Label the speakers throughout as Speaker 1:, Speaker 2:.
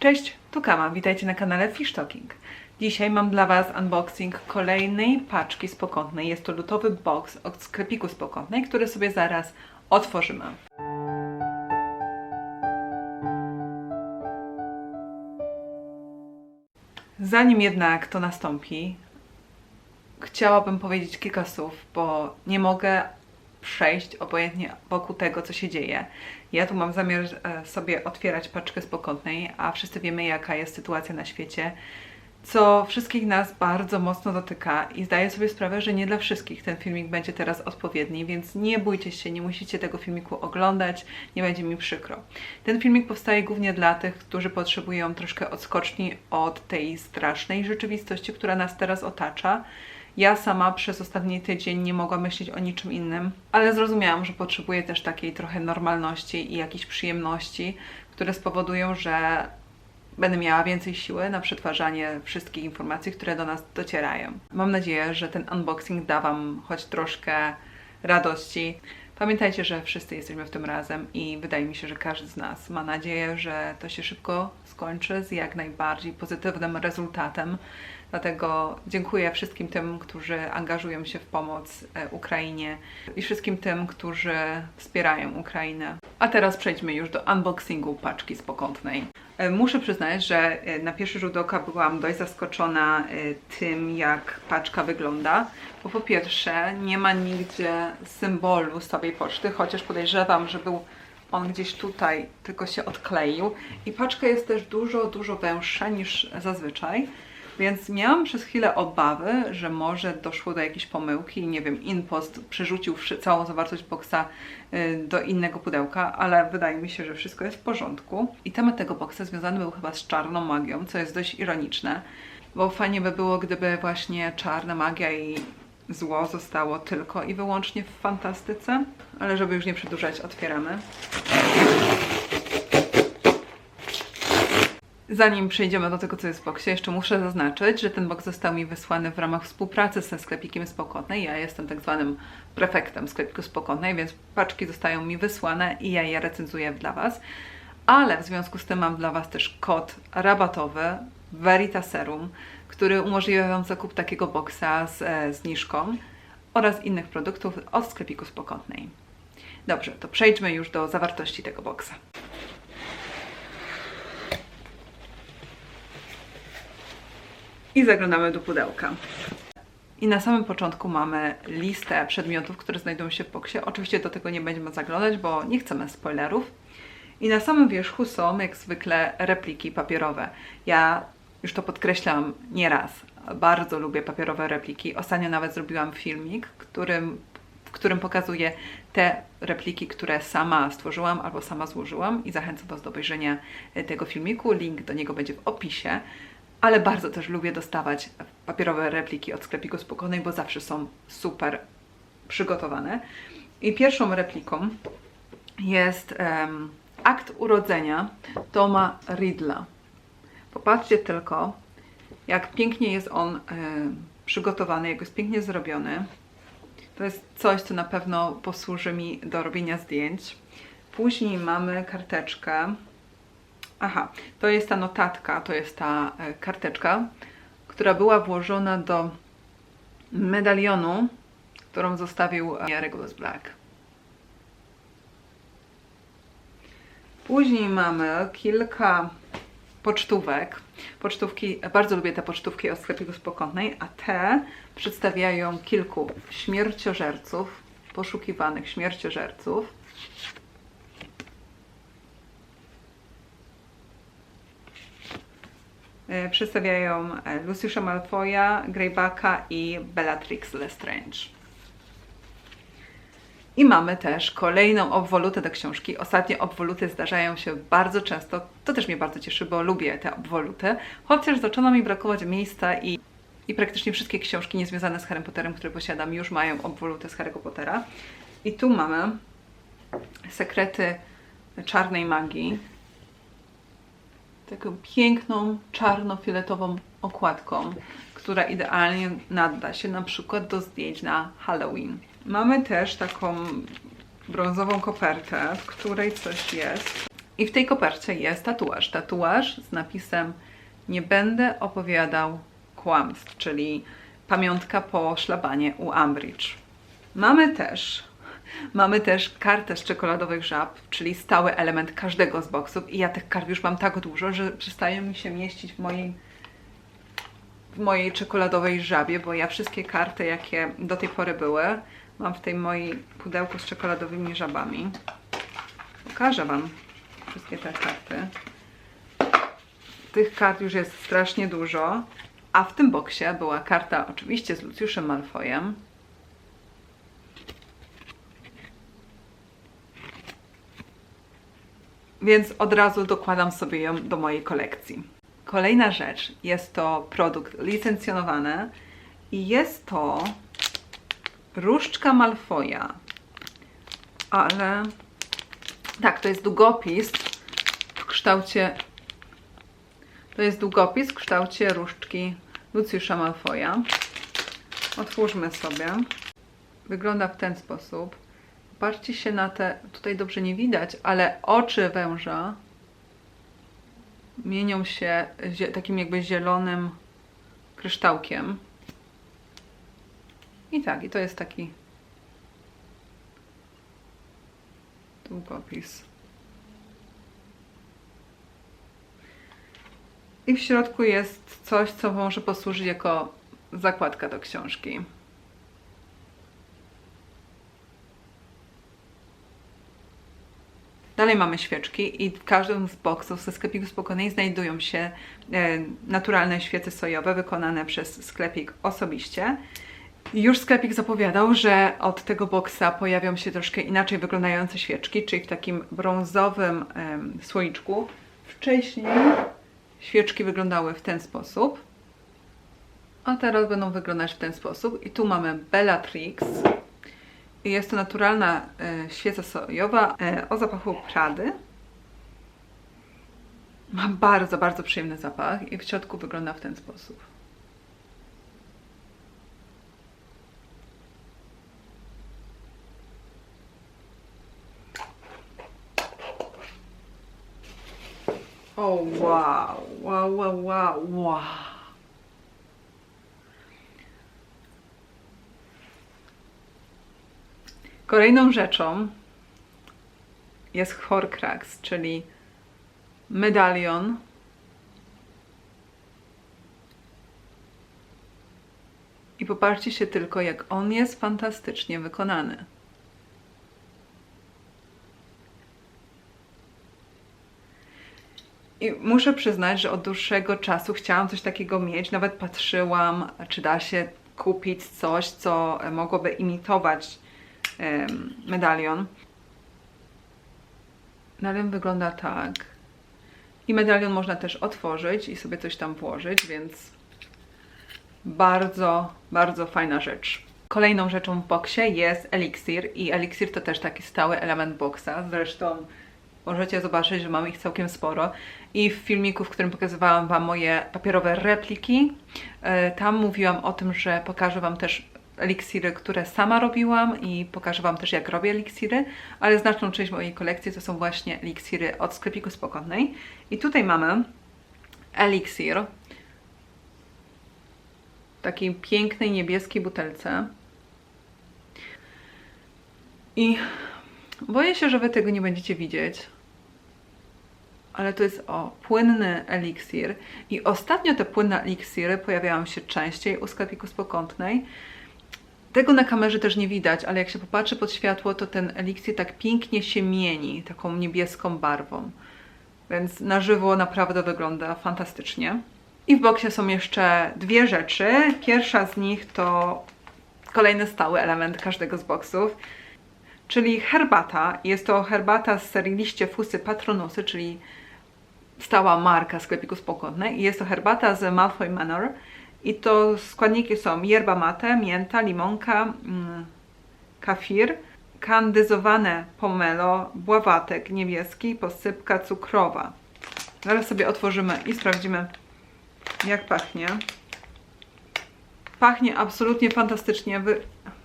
Speaker 1: Cześć, tu Kama, witajcie na kanale Fish Talking. Dzisiaj mam dla Was unboxing kolejnej paczki spokątnej. Jest to lutowy box od sklepiku spokątnej, który sobie zaraz otworzymy. Zanim jednak to nastąpi, chciałabym powiedzieć kilka słów, bo nie mogę przejść obojętnie wokół tego, co się dzieje. Ja tu mam zamiar e, sobie otwierać paczkę spokątnej, a wszyscy wiemy, jaka jest sytuacja na świecie, co wszystkich nas bardzo mocno dotyka i zdaję sobie sprawę, że nie dla wszystkich ten filmik będzie teraz odpowiedni, więc nie bójcie się, nie musicie tego filmiku oglądać, nie będzie mi przykro. Ten filmik powstaje głównie dla tych, którzy potrzebują troszkę odskoczni od tej strasznej rzeczywistości, która nas teraz otacza. Ja sama przez ostatni tydzień nie mogłam myśleć o niczym innym, ale zrozumiałam, że potrzebuję też takiej trochę normalności i jakiejś przyjemności, które spowodują, że będę miała więcej siły na przetwarzanie wszystkich informacji, które do nas docierają. Mam nadzieję, że ten unboxing da Wam choć troszkę radości. Pamiętajcie, że wszyscy jesteśmy w tym razem i wydaje mi się, że każdy z nas ma nadzieję, że to się szybko skończy z jak najbardziej pozytywnym rezultatem. Dlatego dziękuję wszystkim tym, którzy angażują się w pomoc e, Ukrainie i wszystkim tym, którzy wspierają Ukrainę. A teraz przejdźmy już do unboxingu paczki spokątnej. E, Muszę przyznać, że e, na pierwszy rzut oka byłam dość zaskoczona tym, jak paczka wygląda, bo po pierwsze nie ma nigdzie symbolu słabej poczty, chociaż podejrzewam, że był on gdzieś tutaj, tylko się odkleił. I paczka jest też dużo, dużo węższa niż zazwyczaj. Więc miałam przez chwilę obawy, że może doszło do jakiejś pomyłki i nie wiem, InPost przerzucił całą zawartość boxa y, do innego pudełka, ale wydaje mi się, że wszystko jest w porządku. I temat tego boxa związany był chyba z czarną magią, co jest dość ironiczne, bo fajnie by było, gdyby właśnie czarna magia i zło zostało tylko i wyłącznie w fantastyce, ale żeby już nie przedłużać, otwieramy. Zanim przejdziemy do tego, co jest w boksie, jeszcze muszę zaznaczyć, że ten box został mi wysłany w ramach współpracy ze sklepikiem Spokotnej. Ja jestem tak zwanym prefektem sklepiku Spokotnej, więc paczki zostają mi wysłane i ja je recenzuję dla Was. Ale w związku z tym mam dla Was też kod rabatowy Veritaserum, który umożliwia Wam zakup takiego boxa z e, zniżką oraz innych produktów od sklepiku Spokotnej. Dobrze, to przejdźmy już do zawartości tego boxa. I zaglądamy do pudełka. I na samym początku mamy listę przedmiotów, które znajdują się w boksie. Oczywiście do tego nie będziemy zaglądać, bo nie chcemy spoilerów. I na samym wierzchu są, jak zwykle, repliki papierowe. Ja już to podkreślam nieraz. Bardzo lubię papierowe repliki. Ostatnio nawet zrobiłam filmik, którym, w którym pokazuję te repliki, które sama stworzyłam albo sama złożyłam i zachęcam Was do obejrzenia tego filmiku. Link do niego będzie w opisie ale bardzo też lubię dostawać papierowe repliki od sklepiku Spokojnej, bo zawsze są super przygotowane. I pierwszą repliką jest em, akt urodzenia Toma Ridla. Popatrzcie tylko, jak pięknie jest on przygotowany, jak jest pięknie zrobiony. To jest coś, co na pewno posłuży mi do robienia zdjęć. Później mamy karteczkę Aha, to jest ta notatka, to jest ta e, karteczka, która była włożona do medalionu, którą zostawił e, Regulus Black. Później mamy kilka pocztówek. Pocztówki, bardzo lubię te pocztówki o sklepiku spokątnej, a te przedstawiają kilku śmierciożerców, poszukiwanych śmierciożerców. Przedstawiają e, Luciusza Malfoya, Greybacka i Bellatrix Lestrange. I mamy też kolejną obwolutę do książki. Ostatnie obwoluty zdarzają się bardzo często. To też mnie bardzo cieszy, bo lubię te obwoluty. Chociaż zaczyna mi brakować miejsca i, i praktycznie wszystkie książki niezwiązane z Harry Potterem, które posiadam, już mają obwolutę z Harry'ego Pottera. I tu mamy sekrety czarnej magii taką piękną, czarno-fioletową okładką, która idealnie nada się na przykład do zdjęć na Halloween. Mamy też taką brązową kopertę, w której coś jest. I w tej kopercie jest tatuaż. Tatuaż z napisem Nie będę opowiadał kłamstw, czyli pamiątka po szlabanie u Ambridge. Mamy też, mamy też kartę z czekoladowych żab, czyli stały element każdego z boksów. I ja tych kart już mam tak dużo, że przestają mi się mieścić w mojej, w mojej czekoladowej żabie, bo ja wszystkie karty, jakie do tej pory były, mam w tej mojej pudełku z czekoladowymi żabami. Pokażę Wam wszystkie te karty. Tych kart już jest strasznie dużo, a w tym boksie była karta oczywiście z Lucjuszem Malfoyem. Więc od razu dokładam sobie ją do mojej kolekcji. Kolejna rzecz jest to produkt licencjonowany i jest to różdżka Malfoya. Ale tak, to jest długopis w kształcie. To jest długopis w kształcie różdżki Lucjusza Malfoya. Otwórzmy sobie. Wygląda w ten sposób. Patrzcie się na te, tutaj dobrze nie widać, ale oczy węża mienią się takim jakby zielonym kryształkiem. I tak, i to jest taki długopis. I w środku jest coś, co może posłużyć jako zakładka do książki. Dalej mamy świeczki i w każdym z boksów ze sklepiku spokojnej znajdują się e, naturalne świece sojowe wykonane przez sklepik osobiście. Już sklepik zapowiadał, że od tego boksa pojawią się troszkę inaczej wyglądające świeczki, czyli w takim brązowym em, słoiczku. Wcześniej świeczki wyglądały w ten sposób, a teraz będą wyglądać w ten sposób. I tu mamy Bellatrix. Jest to naturalna e, świeca sojowa e, o zapachu Prady. Ma bardzo, bardzo przyjemny zapach i w środku wygląda w ten sposób. O wow, wow, wow, wow, wow. Kolejną rzeczą jest Horcrux, czyli medalion. I popatrzcie się tylko, jak on jest fantastycznie wykonany. I muszę przyznać, że od dłuższego czasu chciałam coś takiego mieć. Nawet patrzyłam, czy da się kupić coś, co mogłoby imitować medalion. Medalion wygląda tak. I medalion można też otworzyć i sobie coś tam włożyć, więc bardzo, bardzo fajna rzecz. Kolejną rzeczą w boksie jest eliksir i eliksir to też taki stały element boksa. Zresztą możecie zobaczyć, że mam ich całkiem sporo. I w filmiku, w którym pokazywałam Wam moje papierowe repliki, e, tam mówiłam o tym, że pokażę Wam też eliksiry, które sama robiłam i pokażę Wam też, jak robię eliksiry, ale znaczną część mojej kolekcji to są właśnie eliksiry od sklepiku Spokojnej. I tutaj mamy eliksir w takiej pięknej niebieskiej butelce. I boję się, że Wy tego nie będziecie widzieć, ale to jest o płynny eliksir i ostatnio te płynne eliksiry pojawiają się częściej u sklepiku Spokątnej. Tego na kamerze też nie widać, ale jak się popatrzy pod światło, to ten eliksir tak pięknie się mieni taką niebieską barwą. Więc na żywo naprawdę wygląda fantastycznie. I w boksie są jeszcze dwie rzeczy. Pierwsza z nich to kolejny stały element każdego z boksów, czyli herbata. Jest to herbata z serii liście fusy patronusy, czyli stała marka sklepiku Spokojnej. I jest to herbata z Malfoy Manor. I to składniki są yerba mate, mięta, limonka, mm, kafir, kandyzowane pomelo, bławatek niebieski, posypka cukrowa. Zaraz sobie otworzymy i sprawdzimy, jak pachnie. Pachnie absolutnie fantastycznie. Wy...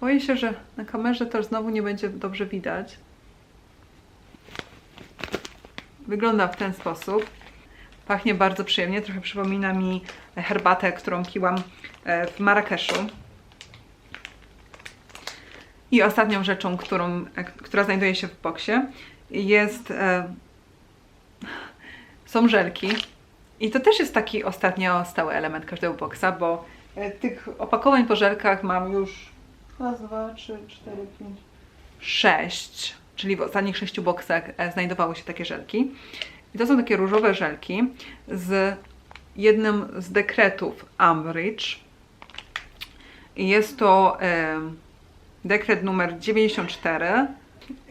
Speaker 1: Boję się, że na kamerze to znowu nie będzie dobrze widać. Wygląda w ten sposób. Pachnie bardzo przyjemnie, trochę przypomina mi herbatę, którą piłam e, w Marrakeszu. I ostatnią rzeczą, którą, e, która znajduje się w boksie, jest, e, są żelki. I to też jest taki ostatnio stały element każdego boksa, bo e, tych opakowań po żelkach mam już raz, dwa, trzy, cztery, pięć, sześć. Czyli w ostatnich sześciu boksach znajdowały się takie żelki. I to są takie różowe żelki z jednym z dekretów Ambridge. Jest to e, dekret numer 94,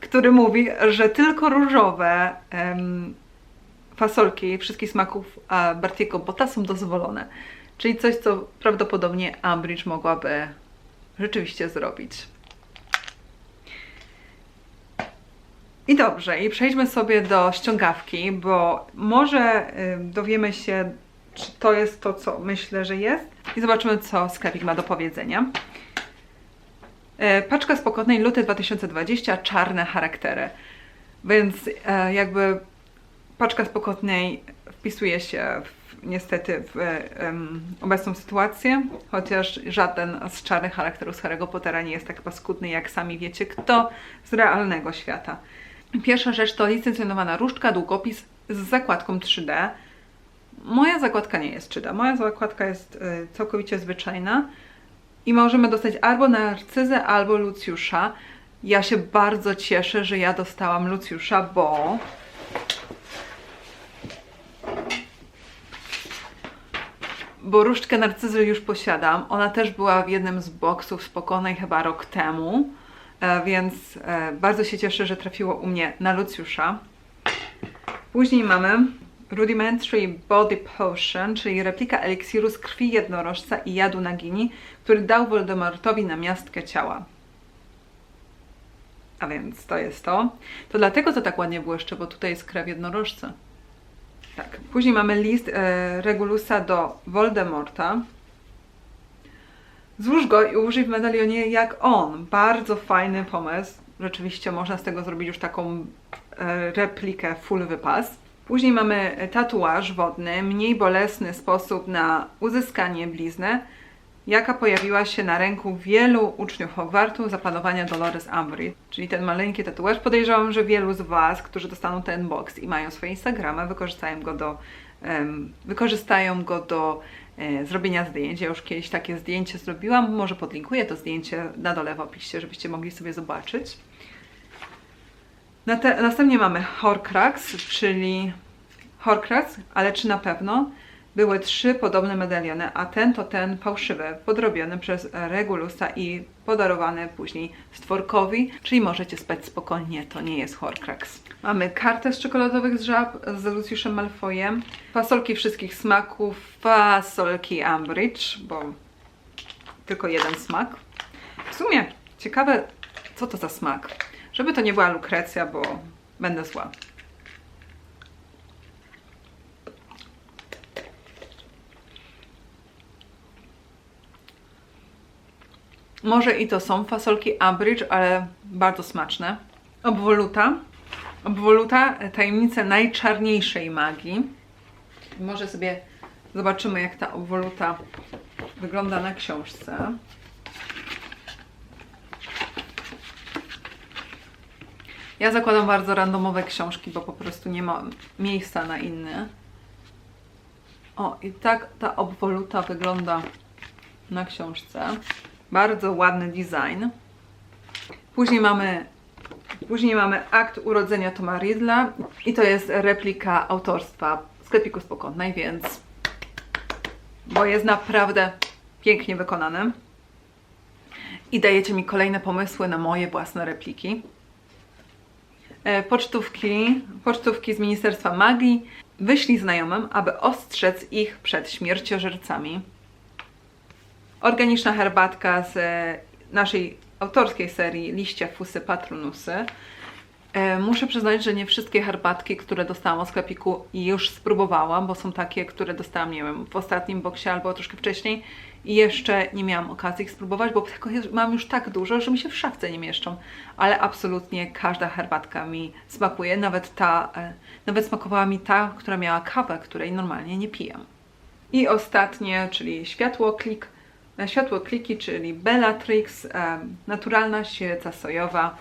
Speaker 1: który mówi, że tylko różowe em, fasolki wszystkich smaków e, Bartiego Botta są dozwolone. Czyli coś, co prawdopodobnie Ambridge mogłaby rzeczywiście zrobić. I dobrze, i przejdźmy sobie do ściągawki, bo może dowiemy się, czy to jest to, co myślę, że jest. I zobaczymy, co sklepik ma do powiedzenia. E, Paczka spokojnej luty 2020, czarne charaktery. Więc e, jakby paczka spokojnej wpisuje się w, niestety w em, obecną sytuację, chociaż żaden z czarnych charakterów z Harry'ego Pottera nie jest tak paskudny, jak sami wiecie kto z realnego świata. Pierwsza rzecz to licencjonowana różdżka, długopis z zakładką 3D. Moja zakładka nie jest 3D, moja zakładka jest y, całkowicie zwyczajna i możemy dostać albo Narcyzę, albo Lucjusza. Ja się bardzo cieszę, że ja dostałam Lucjusza, bo bo różdżkę narcyzy już posiadam. Ona też była w jednym z boksów spokojnej chyba rok temu, więc e, bardzo się cieszę, że trafiło u mnie na Lucjusza. Później mamy Rudimentary Body Potion, czyli replika eliksiru z krwi jednorożca i jadu nagini, który dał Voldemortowi na miastkę ciała. A więc to jest to. To dlatego to tak ładnie błyszczy, bo tutaj jest krew jednorożca. Tak. Później mamy list e, Regulusa do Voldemorta. Złóż go i użyj w medalionie jak on. Bardzo fajny pomysł. Rzeczywiście można z tego zrobić już taką e, replikę full wypas. Później mamy tatuaż wodny, mniej bolesny sposób na uzyskanie blizny, jaka pojawiła się na ręku wielu uczniów Hogwartu za panowania Dolores Umbridge. Czyli ten maleńki tatuaż. Podejrzewam, że wielu z Was, którzy dostaną ten box i mają swoje Instagramy, wykorzystają go do, em, wykorzystają go do zrobienia zdjęć. Ja już kiedyś takie zdjęcie zrobiłam. Może podlinkuję to zdjęcie na dole w opisie, żebyście mogli sobie zobaczyć. Następnie mamy Horcrux, czyli Horcrux, ale czy na pewno? Były trzy podobne medaliony, a ten to ten fałszywy, podrobiony przez Regulusa i podarowany później stworkowi, czyli możecie spać spokojnie, to nie jest Horcrux. Mamy kartę z czekoladowych żab z Luciuszem Malfoyem, fasolki wszystkich smaków, fasolki Umbridge, bo tylko jeden smak. W sumie ciekawe, co to za smak. Żeby to nie była lukrecja, bo będę zła. Może i to są fasolki Umbridge, ale bardzo smaczne. Obwoluta. Obwoluta, tajemnice najczarniejszej magii. Może sobie zobaczymy, jak ta obwoluta wygląda na książce. Ja zakładam bardzo randomowe książki, bo po prostu nie ma miejsca na inne. O, i tak ta obwoluta wygląda na książce. Bardzo ładny design. Później mamy, później mamy akt urodzenia Toma Riddla i to jest replika autorstwa sklepiku Spokojnej, więc bo jest naprawdę pięknie wykonany. I dajecie mi kolejne pomysły na moje własne repliki. E, Pocztówki, pocztówki z Ministerstwa Magii. Wyślij znajomym, aby ostrzec ich przed śmierciożercami organiczna herbatka z e, naszej autorskiej serii Liście, Fusy, Patronusy. E, Muszę przyznać, że nie wszystkie herbatki, które dostałam od sklepiku już spróbowałam, bo są takie, które dostałam, nie wiem, w ostatnim boksie albo troszkę wcześniej i jeszcze nie miałam okazji ich spróbować, bo mam już tak dużo, że mi się w szafce nie mieszczą. Ale absolutnie każda herbatka mi smakuje, nawet ta, e, nawet smakowała mi ta, która miała kawę, której normalnie nie piję. I ostatnie, czyli światło klik, światło kliki, czyli Bellatrix, naturalna świeca sojowa.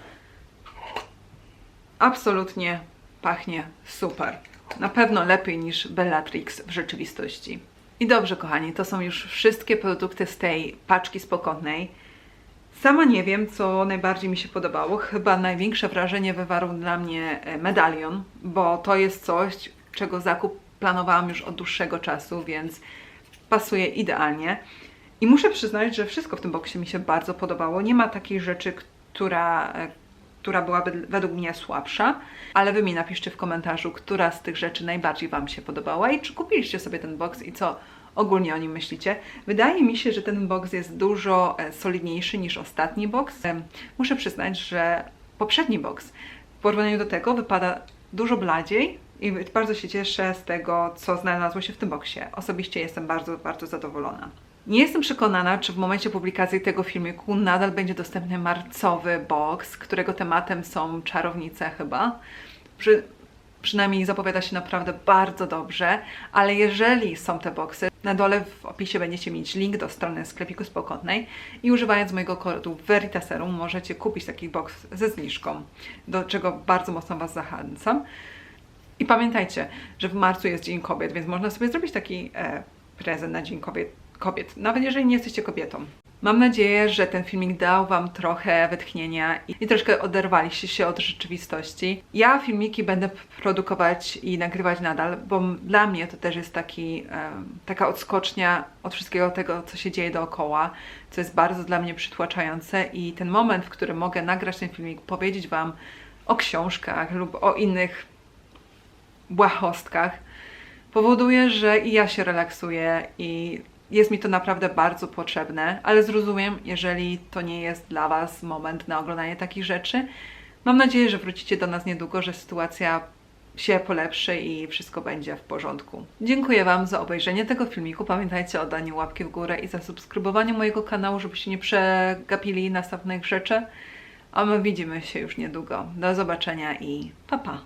Speaker 1: Absolutnie pachnie super. Na pewno lepiej niż Bellatrix w rzeczywistości. I dobrze, kochani, to są już wszystkie produkty z tej paczki spokojnej. Sama nie wiem, co najbardziej mi się podobało. Chyba największe wrażenie wywarł dla mnie e, medalion, bo to jest coś, czego zakup planowałam już od dłuższego czasu, więc pasuje idealnie. I muszę przyznać, że wszystko w tym boksie mi się bardzo podobało. Nie ma takiej rzeczy, która, e, która byłaby według mnie słabsza, ale Wy mi napiszcie w komentarzu, która z tych rzeczy najbardziej Wam się podobała i czy kupiliście sobie ten boks i co ogólnie o nim myślicie. Wydaje mi się, że ten boks jest dużo e, solidniejszy niż ostatni boks. Em, Muszę przyznać, że poprzedni boks w porównaniu do tego wypada dużo bladziej i bardzo się cieszę z tego, co znalazło się w tym boksie. Osobiście jestem bardzo, bardzo zadowolona. Nie jestem przekonana, czy w momencie publikacji tego filmiku nadal będzie dostępny marcowy box, którego tematem są czarownice chyba. Przy, przynajmniej zapowiada się naprawdę bardzo dobrze, ale jeżeli są te boksy, na dole w opisie będziecie mieć link do strony sklepiku spokojnej i używając mojego kodu Veritaserum możecie kupić taki boks ze zniżką, do czego bardzo mocno Was zachęcam. I pamiętajcie, że w marcu jest Dzień Kobiet, więc można sobie zrobić taki e, prezent na Dzień Kobiet, kobiet, nawet jeżeli nie jesteście kobietą. Mam nadzieję, że ten filmik dał Wam trochę wytchnienia i, troszkę oderwaliście się od rzeczywistości. Ja filmiki będę produkować i nagrywać nadal, bo dla mnie to też jest taki, taka odskocznia od wszystkiego tego, co się dzieje dookoła, co jest bardzo dla mnie przytłaczające i ten moment, w którym mogę nagrać ten filmik, powiedzieć Wam o książkach lub o innych błahostkach, powoduje, że i ja się relaksuję i jest mi to naprawdę bardzo potrzebne, ale zrozumiem, jeżeli to nie jest dla Was moment na oglądanie takich rzeczy. Mam nadzieję, że wrócicie do nas niedługo, że sytuacja się polepszy i wszystko będzie w porządku. Dziękuję Wam za obejrzenie tego filmiku. Pamiętajcie o daniu łapki w górę i zasubskrybowaniu mojego kanału, żebyście nie przegapili następnych rzeczy. A my widzimy się już niedługo. Do zobaczenia i pa pa!